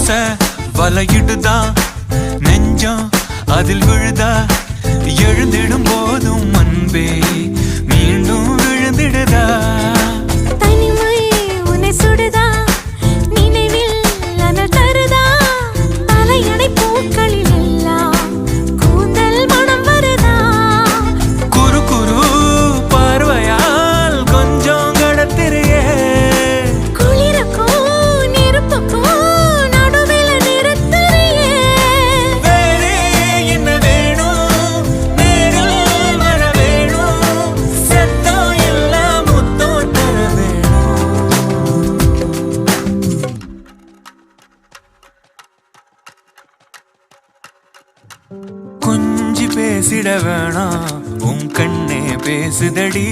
ஆசை வலையிடுதா? நெஞ்சம் அதில் விழுதா? எழுந்திடும் கொஞ்சி பேசிட வேணாம். உன் கண்ணே பேசுதடி.